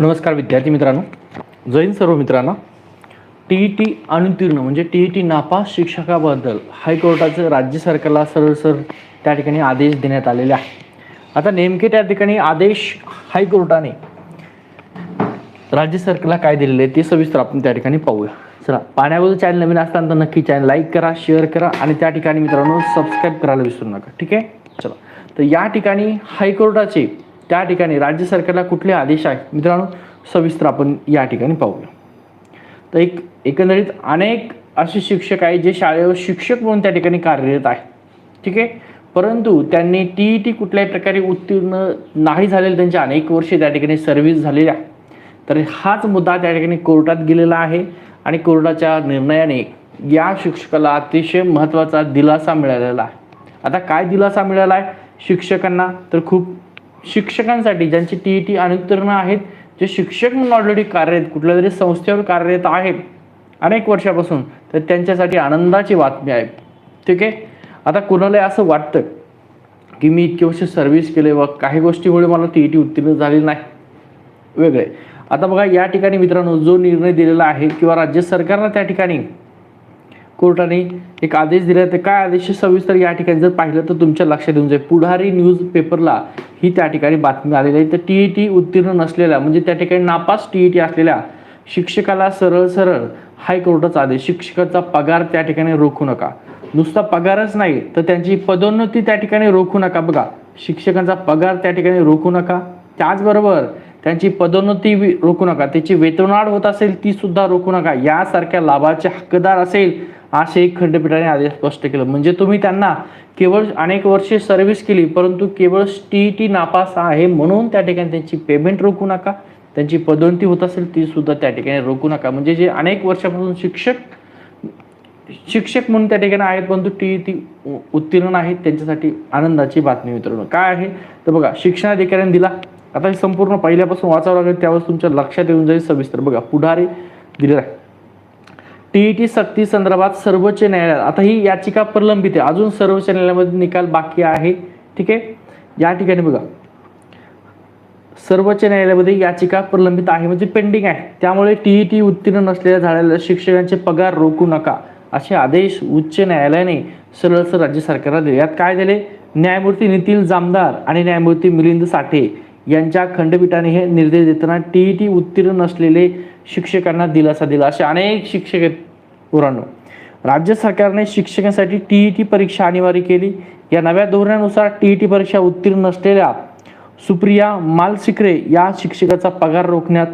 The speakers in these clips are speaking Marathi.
नमस्कार विद्यार्थी मित्रांनो. जैन सर्व मित्रांनो. टी ई टी अनुत्तीर्ण म्हणजे टी ई टी नापास शिक्षकाबद्दल हायकोर्टाचं राज्य सरकारला सरळसर त्या ठिकाणी आदेश देण्यात आलेले आहे. आता नेमके त्या ठिकाणी आदेश हायकोर्टाने राज्य सरकारला काय दिलेले आहे ते सविस्तर आपण त्या ठिकाणी पाहूया. चला पाण्याबद्दल चॅनल नवीन असताना तर नक्की चॅनल लाईक करा शेअर करा आणि त्या ठिकाणी मित्रांनो सबस्क्राईब करायला विसरू नका. ठीक आहे? चला तर या ठिकाणी हायकोर्टाचे त्या ठिकाणी राज्य सरकारला कुठले आदेश आहेत? मित्रांनो सविस्तर आपण या ठिकाणी पाहूया. तर एक एकंदरीत अनेक असे शिक्षक आहेत जे शाळेवर शिक्षक म्हणून त्या ठिकाणी कार्यरत आहेत. ठीक आहे? परंतु त्यांनी टी ई टी कुठल्याही प्रकारे उत्तीर्ण नाही झालेले त्यांचे अनेक वर्षे त्या ठिकाणी सर्व्हिस झालेली आहे तर हाच मुद्दा त्या ठिकाणी कोर्टात गेलेला आहे आणि कोर्टाच्या निर्णयाने या शिक्षकाला अतिशय महत्त्वाचा दिलासा मिळालेला आहे. आता काय दिलासा मिळाला आहे शिक्षकांना? तर खूप शिक्षकांसाठी ज्यांची टी ई टी अनुत्तीर्ण आहेत जे शिक्षक म्हणून ऑलरेडी कार्यरत कुठल्या तरी संस्थेवर कार्यरत आहेत अनेक वर्षापासून तर त्यांच्यासाठी आनंदाची बातमी आहे. ठीक आहे? आता कुणालाही असं वाटतं की मी इतके वर्ष सर्व्हिस केले व काही गोष्टीमुळे मला टी ई टी उत्तीर्ण झालेली नाही. वेगळे. आता बघा या ठिकाणी मित्रांनो जो निर्णय दिलेला आहे किंवा राज्य सरकारनं त्या ठिकाणी कोर्टाने एक आदेश दिला तर काय आदेश सविस्तर या ठिकाणी जर पाहिलं तर तुमच्या लक्षात येऊन जाईल. पुढारी न्यूज पेपरला ही त्या ठिकाणी बातमी आलेली आहे. तर टी ई टी उत्तीर्ण नसलेल्या म्हणजे त्या ठिकाणी नापास टी ई टी असलेल्या शिक्षकाला सरळ सरळ हायकोर्टाचा आदेश शिक्षकाचा पगार त्या ठिकाणी रोखू नका. नुसता पगारच नाही तर त्यांची पदोन्नती त्या ठिकाणी रोखू नका बघा. शिक्षकांचा पगार त्या ठिकाणी रोखू नका. त्याचबरोबर त्यांची पदोन्नती रोखू नका. त्याची वेतनवाढ होत असेल ती सुद्धा रोखू नका. यासारख्या लाभाचे हक्कदार असेल असे एक खंडपीठाने आदेश स्पष्ट केलं. म्हणजे तुम्ही त्यांना केवळ अनेक वर्षे सर्व्हिस केली परंतु केवळ टी टी नापास आहे म्हणून त्या ठिकाणी त्यांची पेमेंट रोखू नका. त्यांची पदोन्नती होत असेल ती सुद्धा त्या ठिकाणी रोखू नका. म्हणजे जे अनेक वर्षापासून शिक्षक शिक्षक म्हणून त्या ठिकाणी आहेत परंतु टी टी उत्तीर्ण आहेत त्यांच्यासाठी आनंदाची बातमी मित्रांनो. काय आहे? तर बघा शिक्षणाधिकाऱ्यांनी दिला. आता हे संपूर्ण पहिल्यापासून वाचावं लागेल त्यावेळेस तुमच्या लक्षात येऊन जाईल सविस्तर. बघा पुढारी दिलेला आहे. टी ई टी सक्ती संदर्भात सर्वोच्च न्यायालयात. आता ही याचिका प्रलंबित आहे. अजून सर्वोच्च न्यायालयामध्ये निकाल बाकी आहे. ठीक आहे? या ठिकाणी बघा. सर्वोच्च न्यायालयामध्ये याचिका प्रलंबित आहे म्हणजे पेंडिंग आहे. त्यामुळे टी टी उत्तीर्ण नसलेल्या झालेल्या शिक्षकांचे पगार रोखू नका असे आदेश उच्च न्यायालयाने सरळ राज्य सरकारला दिले. यात काय दिले? न्यायमूर्ती नितीन जामदार आणि न्यायमूर्ती मिलिंद साठे यांच्या खंडपीठाने हे निर्देश देताना टी टी उत्तीर्ण नसलेले शिक्षकांना दिलासा दिला. असे अनेक शिक्षक आहेत पुराणो राज्य सरकारने शिक्षकांसाठी टी ई टी परीक्षा अनिवार्य केली. या नव्या धोरणानुसार टी ई टी परीक्षा उत्तीर्ण नसलेल्या सुप्रिया मालसिकरे या शिक्षकाचा पगार रोखण्यात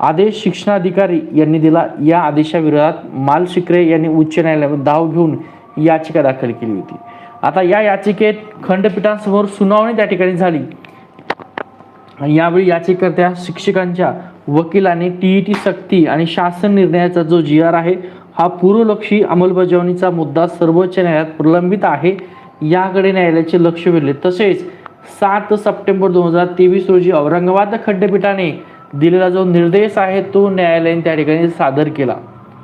आदेश शिक्षणाधिकारी यांनी दिला. या आदेशाविरोधात मालशिकरे यांनी उच्च न्यायालयात धाव घेऊन याचिका दाखल केली होती. आता या याचिकेत खंडपीठासमोर सुनावणी त्या ठिकाणी झाली. यावेळी याचिकर्त्या शिक्षकांच्या वकिलाने टी ई टी सक्ती आणि शासन निर्णयाचा जो जी आर आहे हा पूर्वलक्षी अंमलबजावणीचा मुद्दा सर्वोच्च न्यायालयात प्रलंबित आहे. याकडे न्यायालयाचे लक्ष वेधले. तसेच सात सप्टेंबर दोन हजार तेवीस रोजी औरंगाबाद खंडपीठाने दिलेला जो निर्देश आहे तो न्यायालयाने त्या ठिकाणी सादर केला.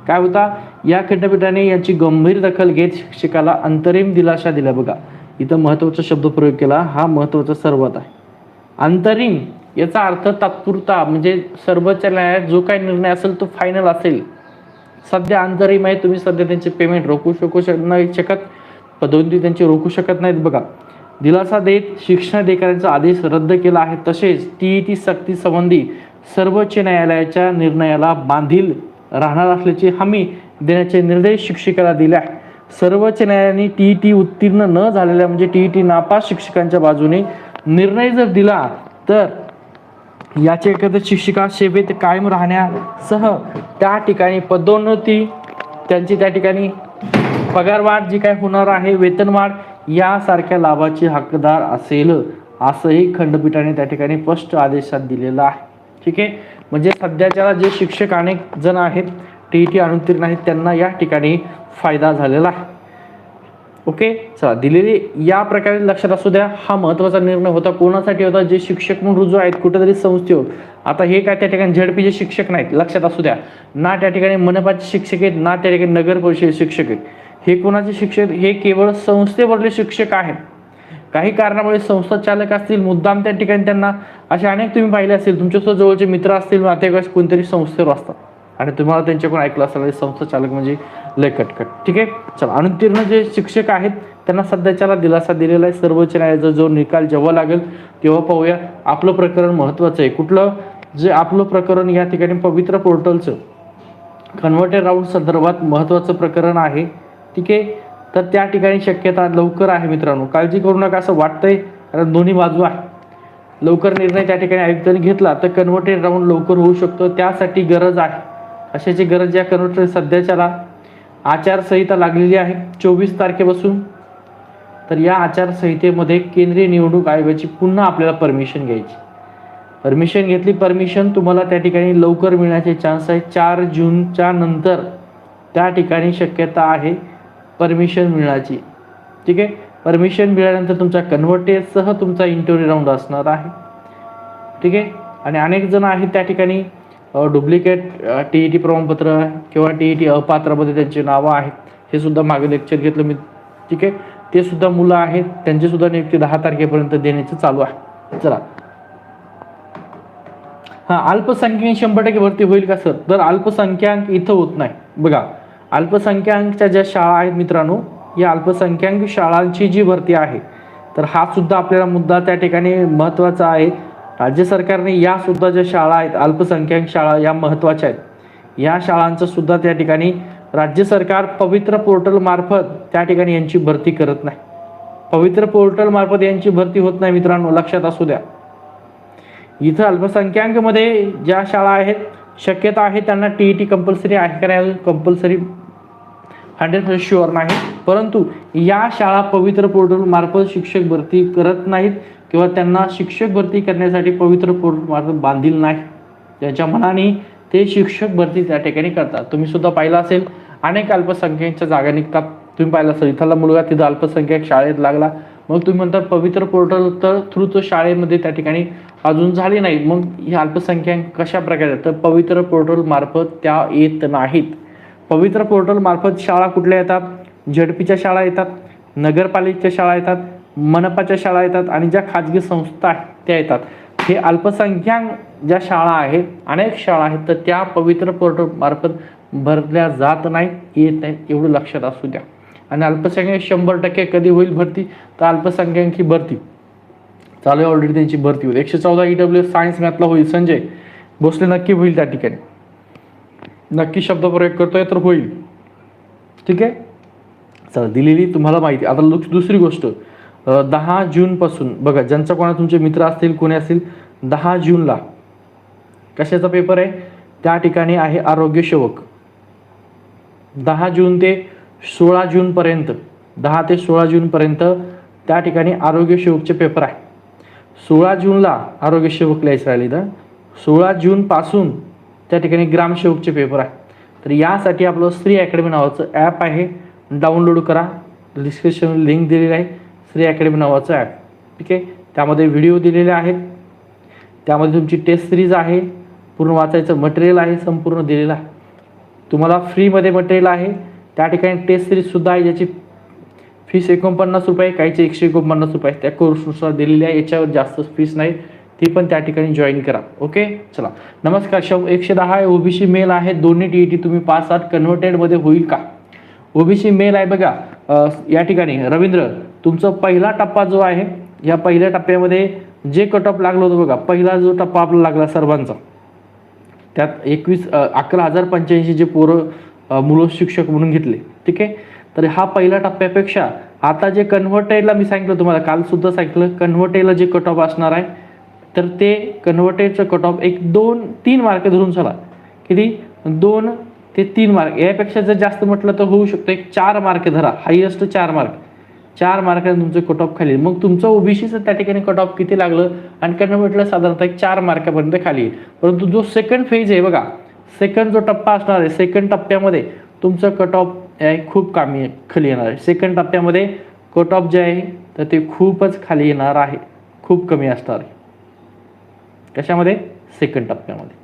काय होता? या खंडपीठाने याची गंभीर दखल घेत शिक्षकाला अंतरिम दिलासा दिला. बघा इथं महत्त्वाचा शब्द प्रयोग केला. हा महत्त्वाचा सर्वात आहे. अंतरिम याचा अर्थ तात्पुरता म्हणजे सर्वोच्च न्यायालयात जो काही निर्णय असेल तो फायनल असेल. सध्या अंतरिम आहे तुम्ही सध्या त्यांचे पेमेंट रोखू शकू शक नाही शकत. पदोन्नती त्यांची रोखू शकत नाहीत. बघा दिलासा देत शिक्षणाधिकाऱ्यांचा आदेश रद्द केला आहे. तसेच टी ई टी सक्ती संबंधी सर्वोच्च न्यायालयाच्या निर्णयाला बांधील राहणार असल्याची हमी देण्याचे निर्देश शिक्षकाला दिले आहे सर्वोच्च न्यायालयाने टी ई टी उत्तीर्ण न झालेल्या म्हणजे टी ई टी नापास शिक्षकांच्या बाजूने निर्णय जर दिला तर याचे एकत्र शिक्षिका सेवेत कायम राहण्यासह त्या ठिकाणी पदोन्नती त्यांची त्या ठिकाणी पगारवाढ जी काय होणार आहे वेतनवाढ यासारख्या लाभाचे हकदार असेल असंही खंडपीठाने त्या ठिकाणी स्पष्ट आदेशात दिलेलं आहे. ठीक आहे? म्हणजे सध्याच्या जे शिक्षक अनेक जण आहेत टी ई टी अनुत्तीर्ण आहेत त्यांना या ठिकाणी फायदा झालेला आहे. ओके चला दिलेली या प्रकारे लक्षात असू द्या. हा महत्त्वाचा निर्णय होता. कोणासाठी होता? जे शिक्षक म्हणून रुजू आहेत कुठेतरी संस्थेवर. आता हे काय त्या ठिकाणी झडपीचे शिक्षक नाहीत लक्षात असू द्या. ना त्या ठिकाणी मनपाचे शिक्षक आहेत ना त्या ठिकाणी नगर परिषद शिक्षक आहेत. हे कोणाचे शिक्षक हे केवळ संस्थेवरले शिक्षक आहेत. काही कारणामुळे संस्था चालक असतील मुद्दाम त्या ठिकाणी त्यांना असे अनेक तुम्ही पाहिले असतील तुमच्यासोबत जवळचे मित्र असतील नातेवाईक कोणतरी संस्थेवर असतात. आणि तुम्हाला त्यांच्याकडून ऐकलं असेल संस्था चालक म्हणजे लय कटकट ठीक आहे? चला अनुत्तीर्ण जे शिक्षक आहेत त्यांना सध्याच्याला दिलासा दिलेला आहे. सर्वोच्च न्यायालयाचा जो निकाल जेव्हा लागेल तेव्हा पाहूया. आपलं प्रकरण महत्त्वाचं आहे. कुठलं? जे आपलं प्रकरण या ठिकाणी पवित्र पोर्टलचं कन्व्हर्टेड राऊंड संदर्भात महत्त्वाचं प्रकरण आहे. ठीक आहे? तर त्या ठिकाणी शक्यता लवकर आहे मित्रांनो. काळजी करू नका असं वाटतंय. कारण दोन्ही बाजू आहे. लवकर निर्णय त्या ठिकाणी आयुक्तांनी घेतला तर कन्व्हर्टेड राऊंड लवकर होऊ शकतो. त्यासाठी गरज आहे. अशाची गरज या कन्व्हर्टेड सध्याच्याला आचारसंहिता लागलेली आहे. चोवीस तारखेपासून. तर या आचारसंहितेमध्ये केंद्रीय निवडणूक आयोगाची पुन्हा आपल्याला परमिशन घ्यायची. परमिशन घेतली परमिशन तुम्हाला त्या ठिकाणी लवकर मिळण्याचे चान्स आहे. चार जूनच्या नंतर त्या ठिकाणी शक्यता आहे परमिशन मिळण्याची ठीक आहे? परमिशन मिळाल्यानंतर तुमचा कन्व्हर्टेजसह तुमचा इंटरव्ह्यू राऊंड असणार आहे. ठीक आहे? आणि अनेक जण आहेत त्या ठिकाणी. डुप्लिकेट टी ई टी प्रमाणपत्र किंवा टी ई टी अपात्रामध्ये त्यांची नावं आहेत हे सुद्धा मागे लेक्चर घेतलं मी. ठीक आहे? ते सुद्धा मुलं आहेत त्यांची सुद्धा नियुक्ती दहा तारखेपर्यंत देण्याचं चालू आहे. चला. हा अल्पसंख्याक शंभर टक्के भरती होईल का सर? तर अल्पसंख्याक इथं होत नाही. बघा अल्पसंख्याकच्या ज्या शाळा आहेत मित्रांनो या अल्पसंख्याक शाळांची जी भरती आहे तर हा सुद्धा आपल्याला मुद्दा त्या ठिकाणी महत्त्वाचा आहे. राज्य सरकारने या सुद्धा ज्या शाळा आहेत अल्पसंख्याक शाळा या महत्त्वाच्या आहेत या शाळांचं सुद्धा त्या ठिकाणी राज्य सरकार पवित्र पोर्टल मार्फत त्या ठिकाणी यांची भरती करत नाही. पवित्र पोर्टल मार्फत यांची भरती होत नाही मित्रांनो लक्षात असू द्या. इथं अल्पसंख्याकमध्ये ज्या शाळा आहेत शक्यता आहे त्यांना टी ई टी कंपल्सरी आहे का नाही कंपल्सरी हंड्रेड पर्सेंट शुअर नाही. परंतु या शाळा पवित्र पोर्टल मार्फत शिक्षक भरती करत नाहीत. किंवा त्यांना शिक्षक भरती करण्यासाठी पवित्र मार्ग बांधील नाही. त्यांच्या मनाने ते शिक्षक भरती त्या ठिकाणी करतात. तुम्ही सुद्धा पाहिलं असेल अनेक अल्पसंख्याकांच्या जागा निघतात. तुम्ही पाहिलं असेल इथला मुलगा तिथं अल्पसंख्याक शाळेत लागला. मग तुम्ही म्हणता पवित्र पोर्टल तर थ्रू तो शाळेमध्ये त्या ठिकाणी अजून झाली नाही मग ही अल्पसंख्याक कशा प्रकारे तर पवित्र पोर्टल मार्फत त्या येत नाहीत. पवित्र पोर्टल मार्फत शाळा कुठल्या येतात? झडपीच्या शाळा येतात. नगरपालिकेच्या शाळा येतात. मनपाच्या शाळा येतात आणि ज्या खाजगी संस्था आहेत त्या येतात. हे अल्पसंख्याक ज्या शाळा आहेत अनेक शाळा आहेत तर त्या पवित्र पोर्टलमार्फत भरल्या जात नाही येत नाहीत एवढं लक्षात असू द्या. आणि अल्पसंख्याक शंभर टक्के कधी होईल भरती? तर अल्पसंख्याकी भरती. चालू आहे ऑलरेडी त्यांची भरती होईल. एकशे चौदा ई डब्ल्यू सायन्स मॅथला होईल. संजय भोसले नक्की होईल त्या ठिकाणी. नक्की शब्द प्रयोग करतोय तर होईल. ठीक आहे? चला दिलेली तुम्हाला माहिती. आता दुसरी गोष्ट. दहा जूनपासून बघा ज्यांचा कोणा तुमचे मित्र असतील कोणी असतील दहा जूनला. कशाचा पेपर आहे? त्या ठिकाणी आहे आरोग्य सेवक. दहा जून ते सोळा जूनपर्यंत दहा ते सोळा जूनपर्यंत त्या ठिकाणी आरोग्य सेवकचे पेपर आहे. सोळा जूनला आरोग्य सेवक लिहायचं राहिले तर सोळा जूनपासून त्या ठिकाणी ग्रामसेवकचे पेपर आहे. तर यासाठी आपलं श्री अकॅडमी नावाचं ॲप आहे. डाउनलोड करा. डिस्क्रिप्शन लिंक दिलेली आहे. श्री अकॅडमी नावाचं ॲप ठीक आहे? त्यामध्ये व्हिडिओ दिलेले आहेत. त्यामध्ये तुमची टेस्ट सिरीज आहे. पूर्ण वाचायचं मटेरियल आहे संपूर्ण दिलेलं आहे. तुम्हाला फ्रीमध्ये मटेरियल आहे. त्या ठिकाणी टेस्ट सिरीजसुद्धा आहे ज्याची फीस एकोणपन्नास रुपये काहीचे एकशे एकोणपन्नास रुपये त्या कोर्सनुसार दिलेली आहे. याच्यावर जास्त फीस नाही. ती पण त्या ठिकाणी जॉईन करा. ओके चला. नमस्कार शव एकशे दहा ओबीसी मेल आहे. दोन्ही टी ई टी तुम्ही पाच आठ कन्व्हर्टेडमध्ये होईल का? ओबीसी मेल आहे बघा. या ठिकाणी. रवींद्र तुमचा पहिला टप्पा जो आहे या पहिल्या टप्प्यामध्ये जे कट ऑफ लागलं होतं बघा पहिला जो टप्पा आपला लागला सर्वांचा त्यात एकवीस अकरा हजार पंच्याऐंशी जे पोरं मुलं शिक्षक म्हणून घेतले ठीक आहे? तर हा पहिल्या टप्प्यापेक्षा आता जे कन्व्हर्टेडला मी सांगितलं तुम्हाला काल सुद्धा सांगितलं कन्व्हर्टेडला जे कट ऑफ असणार आहे तर ते कन्व्हर्टेडचं कट ऑफ एक दोन तीन मार्क धरून चला. किती? दोन ते तीन मार्क यापेक्षा जर जास्त म्हटलं तर होऊ शकतं एक चार मार्क धरा हायेस्ट चार मार्क चार मार्काने तुमचं कट ऑफ खाली. मग तुमचं ओबीसीचं त्या ठिकाणी कट ऑफ किती लागलं? आणि कन्व्हर्टला साधारणतः एक चार मार्कापर्यंत खाली. येईल परंतु जो सेकंड फेज आहे बघा सेकंड जो टप्पा असणार आहे सेकंड टप्प्यामध्ये तुमचं कट ऑफ आहे खूप कमी खाली येणार आहे. सेकंड टप्प्यामध्ये कट ऑफ जे आहे तर ते खूपच खाली येणार आहे. खूप कमी असणार आहे. कशामध्ये? सेकंड टप्प्यामध्ये.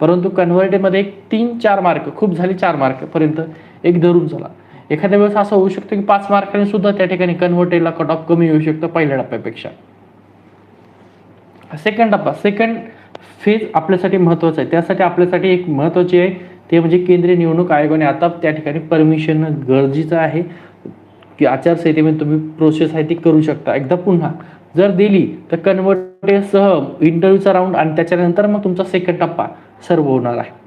परंतु कन्व्हर्टेमध्ये एक तीन चार मार्क खूप झाले चार मार्कपर्यंत एक धरून चला. एखाद्या वेळेस असं होऊ शकतं की पाच मार्काने सुद्धा त्या ठिकाणी कन्व्हर्टेडला कट ऑफ कमी येऊ शकतं पहिल्या टप्प्यापेक्षा. सेकंड टप्पा सेकंड फेज आपल्यासाठी महत्त्वाचा आहे. त्यासाठी आपल्यासाठी एक महत्त्वाची आहे. ते म्हणजे केंद्रीय निवडणूक आयोगाने आता त्या ठिकाणी परमिशन गरजेचं आहे. की आचारसंहितेमध्ये तुम्ही प्रोसेस आहे ती करू शकता. एकदा पुन्हा जर दिली तर कन्व्हर्टेसह इंटरव्ह्यूचा राऊंड आणि त्याच्यानंतर मग तुमचा सेकंड टप्पा सर्व होणार आहे.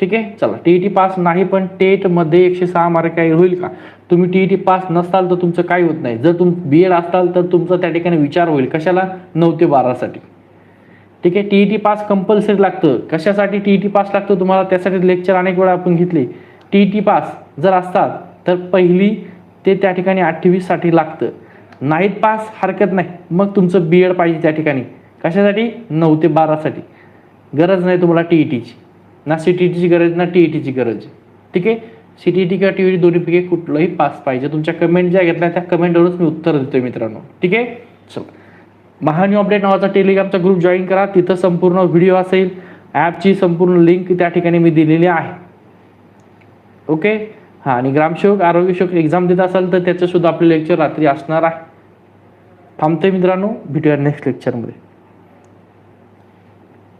ठीक आहे? चला टी ई टी पास नाही पण टेटमध्ये एकशे सहा मार्क काही होईल का? तुम्ही टी ई टी पास नसाल तर तुमचं काही होत नाही. जर तुम बी एड असाल तर तुमचा त्या ठिकाणी विचार होईल कशाला? नऊ ते बारासाठी. ठीक आहे? T E T pass compulsory लागतं. कशासाठी टी ई टी पास लागतं तुम्हाला? त्यासाठी लेक्चर अनेक वेळा आपण घेतले. टी ई टी पास जर असतात तर पहिली ते त्या ठिकाणी अठ्ठावीससाठी लागतं. नाहीत पास हरकत नाही. मग तुमचं बी एड पाहिजे त्या ठिकाणी. कशासाठी? नऊ ते बारासाठी. गरज नाही तुम्हाला टी ई टीची ना सी टी टीची गरज ना टी ई टीची गरज ठीक आहे? सी टी टी किंवा टी ई टी दोन्हीपैकी कुठलंही पास पाहिजे. तुमच्या कमेंट ज्या घेतल्या त्या कमेंटवरच मी उत्तर देतोय मित्रांनो. ठीक आहे? चल. महान्यू अपडेट नावाचा टेलिग्रामचा ग्रुप जॉईन करा. तिथं संपूर्ण व्हिडिओ असेल. ॲपची संपूर्ण लिंक त्या ठिकाणी मी दिलेली आहे. ओके हां आणि ग्रामसेवक आरोग्यसेवक एक्झाम देत असाल तर त्याचं सुद्धा आपलं लेक्चर रात्री असणार आहे. थांबते मित्रांनो. भेटूया नेक्स्ट लेक्चरमध्ये